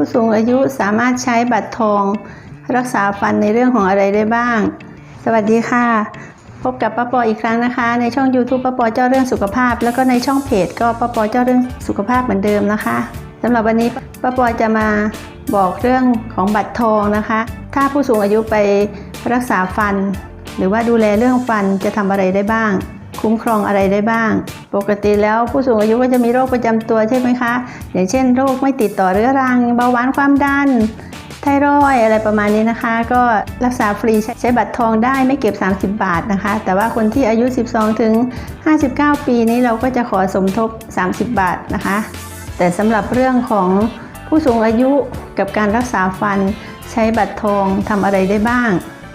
ผู้สูงอายุสามารถใช้บัตรทอง รักษาฟันในเรื่องของอะไรได้บ้าง สวัสดีค่ะ พบกับป้าปออีกครั้งนะคะ ในช่อง YouTube ป้าปอเจ้าเรื่องสุขภาพ แล้วก็ในช่องเพจก็ป้าปอเจ้าเรื่องสุขภาพเหมือนเดิมนะคะสำหรับวันนี้ป้าปอจะมาบอกเรื่องของบัตรทองนะคะ ถ้าผู้สูงอายุไปรักษาฟัน หรือว่าดูแลเรื่องฟันจะทำอะไรได้บ้าง คุ้มครองอะไรได้บ้าง ปกติแล้วผู้สูงอายุก็จะมีโรคประจำตัวใช่ไหมคะ อย่างเช่นโรคไม่ติดต่อเรื้อรัง เบาหวานความดัน ไทรอยอะไรประมาณนี้นะคะ ก็รักษาฟรีใช้ใช้บัตรทองได้ไม่เก็บ 30 บาทนะคะ แต่ว่าคนที่อายุ 12 ถึง 59 ปีนี้เราก็จะขอสมทบ 30 บาทนะคะ แต่สำหรับเรื่องของผู้สูงอายุกับการรักษาฟันใช้บัตรทองทำอะไรได้บ้าง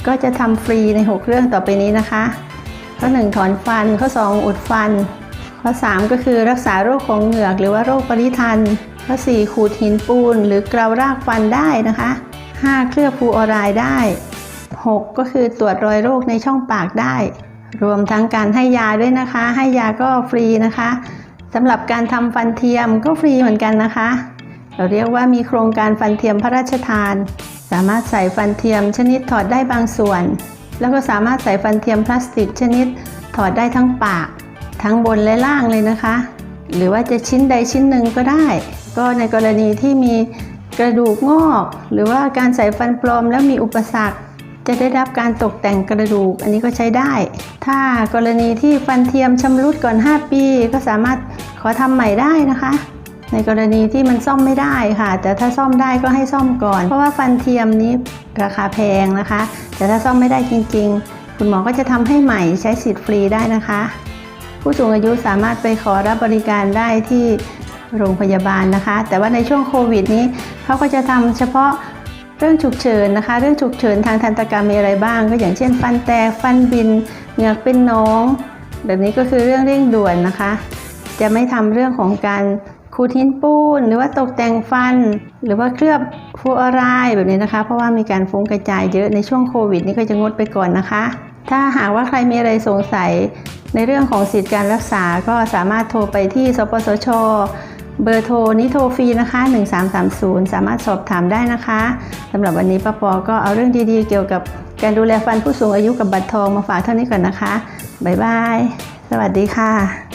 ก็จะทำฟรีใน 6 เรื่องต่อไปนี้นะคะ ข้อ1ถอนฟัน ข้อ2อุดฟัน ข้อ3ก็คือรักษาโรคของเหงือกหรือว่าโรคปริทัน ข้อ4ขูดหินปูน หรือเกลารากฟันได้นะคะ5เคลือบฟูออไรด์ได้ 6 ก็คือตรวจรอยโรคในช่องปากได้ รวมทั้งการให้ยาด้วยนะคะ ให้ยาก็ฟรีนะคะสำหรับการทำฟันเทียมก็ฟรีเหมือนกันนะคะ เราเรียกว่ามีโครงการฟันเทียมพระราชทาน สามารถใส่ฟันเทียมชนิดถอดได้บางส่วน แล้วก็สามารถใส่ฟันเทียมพลาสติกชนิด ถอดได้ทั้งปาก ทั้งบนและล่างเลยนะคะ หรือว่าจะชิ้นใดชิ้นหนึ่งก็ได้ ก็ในกรณีที่มีกระดูกงอก หรือว่าการใส่ฟันปลอมแล้วมีอุปสรรค จะได้รับการตกแต่งกระดูก อันนี้ก็ใช้ได้ ถ้ากรณีที่ฟันเทียมชำรุดก่อน 5 ปี ก็สามารถขอทำใหม่ได้นะคะในกรณีที่มันซ่อมไม่ได้ค่ะ แต่ถ้าซ่อมได้ก็ให้ซ่อมก่อน เพราะว่าฟันเทียมนี้ราคาแพงนะคะ แต่ถ้าซ่อมไม่ได้จริง ๆ คุณหมอก็จะทำให้ใหม่ใช้สิทธิ์ฟรีได้นะคะ ผู้สูงอายุสามารถไปขอรับบริการได้ที่โรงพยาบาลนะคะ แต่ว่าในช่วงโควิดนี้เขาก็จะทำเฉพาะเรื่องฉุกเฉินนะคะ เรื่องฉุกเฉินทางทันตกรรมมีอะไรบ้าง ก็อย่างเช่น ฟันแตกฟันบินเหงือกเป็นหน้อง แบบนี้ก็คือเรื่องเร่งด่วนนะคะ จะไม่ทำเรื่องของการ ขูดหินปูน หรือว่าตกแต่งฟัน หรือว่าเคลือบฟูออไรแบบนี้นะคะ เพราะว่ามีการฟุ้งกระจายเยอะในช่วงโควิดนี้ก็จะงดไปก่อนนะคะ ถ้าหากว่าใครมีอะไรสงสัยในเรื่องของสิทธิการรักษาก็สามารถโทรไปที่สปสช เบอร์โทรนี้โทรฟรีนะคะ 1330 สามารถสอบถามได้นะคะสำหรับวันนี้ป้าปอก็เอาเรื่องดีๆ เกี่ยวกับการดูแลฟันผู้สูงอายุกับบัตรทองมาฝากเท่านี้ก่อนนะคะบ๊ายบาย สวัสดีค่ะ